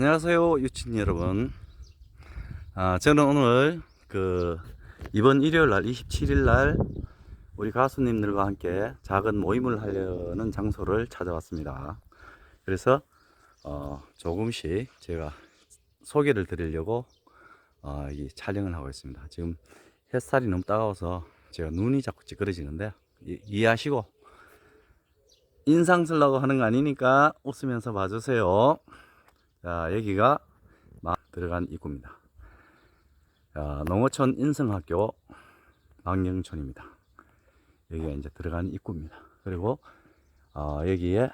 안녕하세요 유친 여러분. 아, 저는 오늘 그 이번 일요일 날 27일 날 우리 가수님들과 함께 작은 모임을 하려는 장소를 찾아왔습니다. 그래서 어, 조금씩 제가 소개를 드리려고 어, 이 촬영을 하고 있습니다. 지금 햇살이 너무 따가워서 제가 눈이 자꾸 찌그러지는데 이, 이해하시고 인상 쓰려고 하는 거 아니니까 웃으면서 봐주세요 자, 여기가 막 들어간 입구입니다. 자, 농어촌 인성학교 망경촌입니다. 여기가 이제 들어간 입구입니다. 그리고 어, 여기에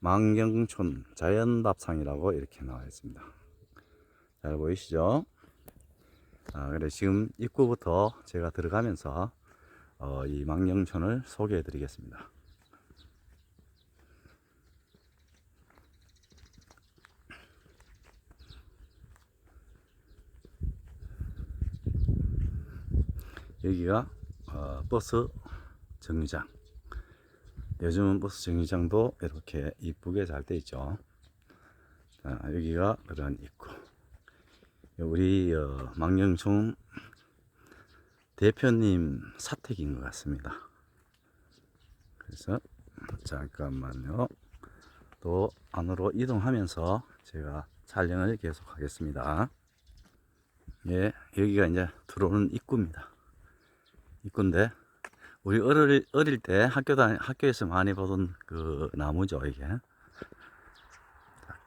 망경촌 자연답상이라고 이렇게 나와 있습니다. 잘 보이시죠? 아, 그래 지금 입구부터 제가 들어가면서 어, 이 망경촌을 소개해 드리겠습니다. 여기가 어, 버스 정류장. 요즘은 버스 정류장도 이렇게 이쁘게 잘 돼 있죠. 자, 여기가 그런 입구. 우리 어, 망경촌 대표님 사택인 것 같습니다. 그래서 잠깐만요. 또 안으로 이동하면서 제가 촬영을 계속 하겠습니다. 예, 여기가 이제 들어오는 입구입니다. 입구인데 우리 어릴, 어릴 때 학교 다 학교에서 많이 보던 그 나무죠 이게.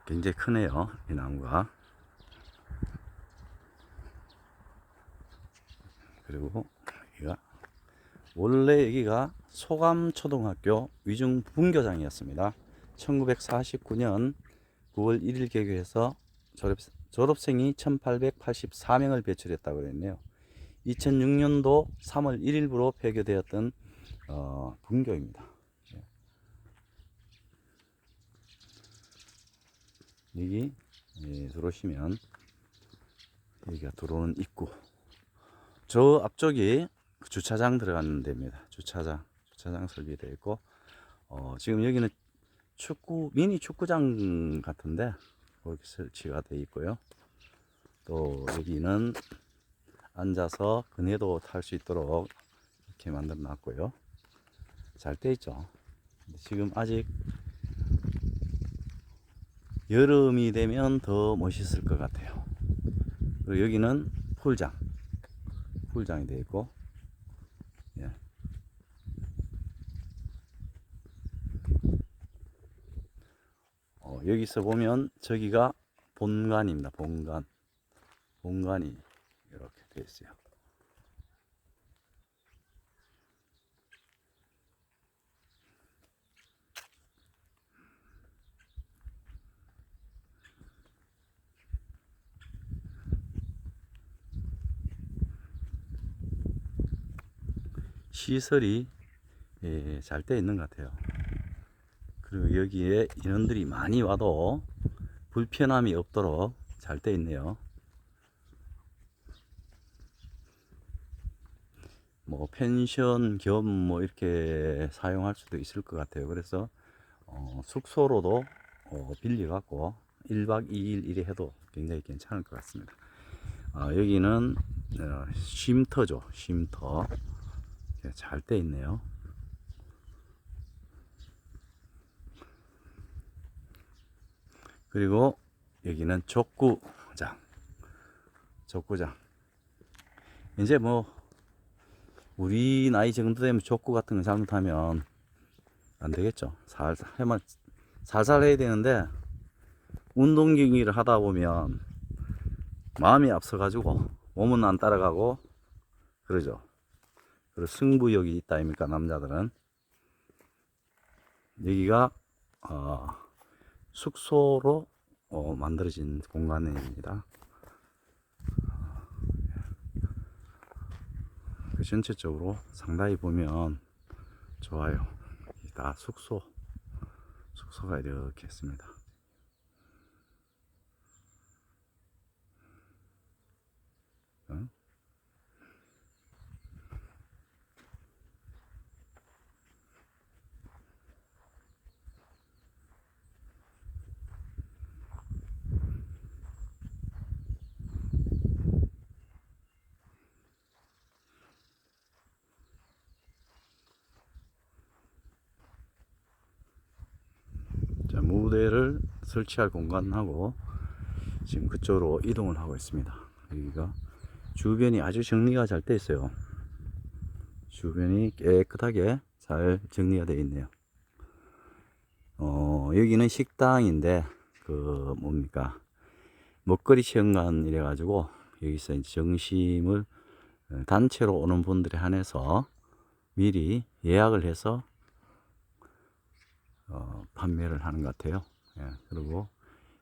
굉장히 크네요 이 나무가. 그리고 여기가 원래 여기가 소감초등학교 위중 분교장이었습니다. 1949년 9월 1일 개교해서 졸업, 졸업생이 1884명을 배출했다고 그랬네요 2006년도 3월 1일부로 폐교되었던 어, 분교입니다. 예. 여기 예, 들어오시면 여기가 들어오는 입구. 저 앞쪽이 그 주차장 들어가는 데입니다. 주차장, 주차장 설비되어 있고 어, 지금 여기는 축구 미니 축구장 같은데 거기 설치가 되어 있고요. 또 여기는 앉아서 그네도 탈 수 있도록 이렇게 만들어 놨고요. 잘 돼 있죠. 지금 아직 여름이 되면 더 멋있을 것 같아요. 그리고 여기는 풀장. 풀장이 되어 있고, 예. 어, 여기서 보면 저기가 본관입니다. 본관. 본관이 이렇게 되어 있어요. 시설이 예, 잘 되어 있는 것 같아요. 그리고 여기에 인원들이 많이 와도 불편함이 없도록 잘 되어 있네요. 뭐 펜션 겸 뭐 이렇게 사용할 수도 있을 것 같아요. 그래서 어, 숙소로도 어, 빌려 갖고 1박 2일 이래 해도 굉장히 괜찮을 것 같습니다. 아, 여기는 어, 쉼터죠. 쉼터 잘 돼 있네요. 그리고 여기는 족구장. 족구장. 이제 뭐 우리 나이 정도 되면 족구 같은 거 잘못하면 안 되겠죠. 살살 해만 살살 해야 되는데 운동 경기를 하다 보면 마음이 앞서가지고 몸은 안 따라가고 그러죠. 그리고 승부욕이 있다 아닙니까 남자들은 여기가 어, 숙소로 어, 만들어진 공간입니다. 전체적으로 상당히 보면 좋아요. 다 숙소, 숙소가 이렇게 있습니다. 자, 무대를 설치할 공간하고 지금 그쪽으로 이동을 하고 있습니다. 여기가 주변이 아주 정리가 잘 돼 있어요. 주변이 깨끗하게 잘 정리가 되어 있네요. 어, 여기는 식당인데, 그, 뭡니까. 먹거리 체험관 이래 가지고, 여기서 이제 점심을 어, 단체로 오는 분들에 한해서 미리 예약을 해서, 어, 판매를 하는 것 같아요. 예, 그리고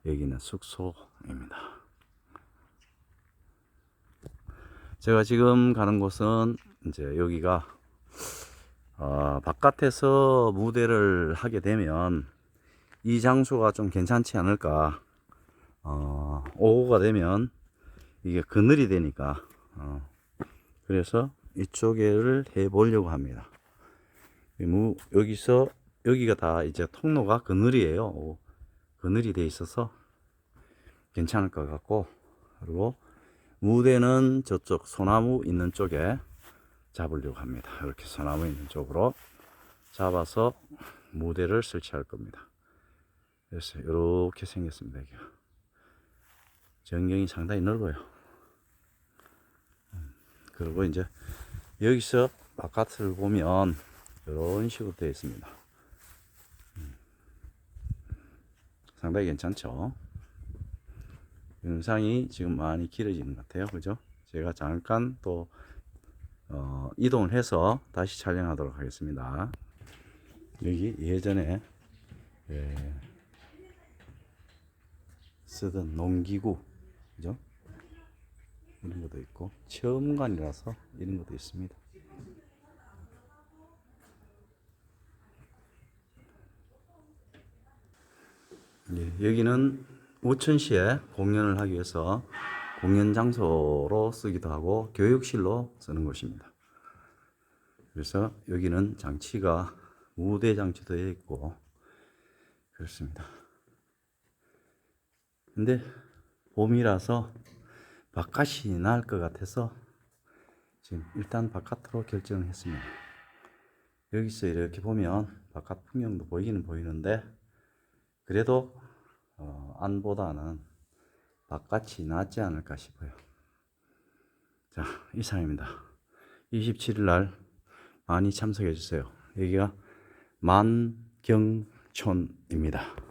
여기는 숙소입니다. 제가 지금 가는 곳은 이제 여기가 어, 바깥에서 무대를 하게 되면 이 장소가 좀 괜찮지 않을까. 어, 오후가 되면 이게 그늘이 되니까. 어, 그래서 이쪽에를 해 보려고 합니다. 여기서 여기가 다 이제 통로가 그늘이에요. 오, 그늘이 돼 있어서 괜찮을 것 같고 그리고 무대는 저쪽 소나무 있는 쪽에 잡으려고 합니다. 이렇게 소나무 있는 쪽으로 잡아서 무대를 설치할 겁니다. 그래서 이렇게 생겼습니다. 여기가. 전경이 상당히 넓어요. 음, 그리고 이제 여기서 바깥을 보면 이런 식으로 되어 있습니다. 음, 상당히 괜찮죠? 영상이 지금 많이 길어지는 것 같아요. 그죠? 제가 잠깐 또 어, 이동을 해서 다시 촬영하도록 하겠습니다. 여기 예전에 예, 쓰던 농기구, 그죠? 이런 것도 있고 체험관이라서 이런 것도 있습니다. 예, 여기는 우천시에 공연을 하기 위해서 공연 장소로 쓰기도 하고 교육실로 쓰는 곳입니다. 그래서 여기는 장치가 무대 장치도 있고 그렇습니다. 근데 봄이라서 바깥이 나을 것 같아서 지금 일단 바깥으로 결정을 했습니다. 여기서 이렇게 보면 바깥 풍경도 보이기는 보이는데 그래도 어, 안보다는 바깥이 낫지 않을까 싶어요. 자, 이상입니다. 27일 날 많이 참석해 주세요. 여기가 만경촌입니다.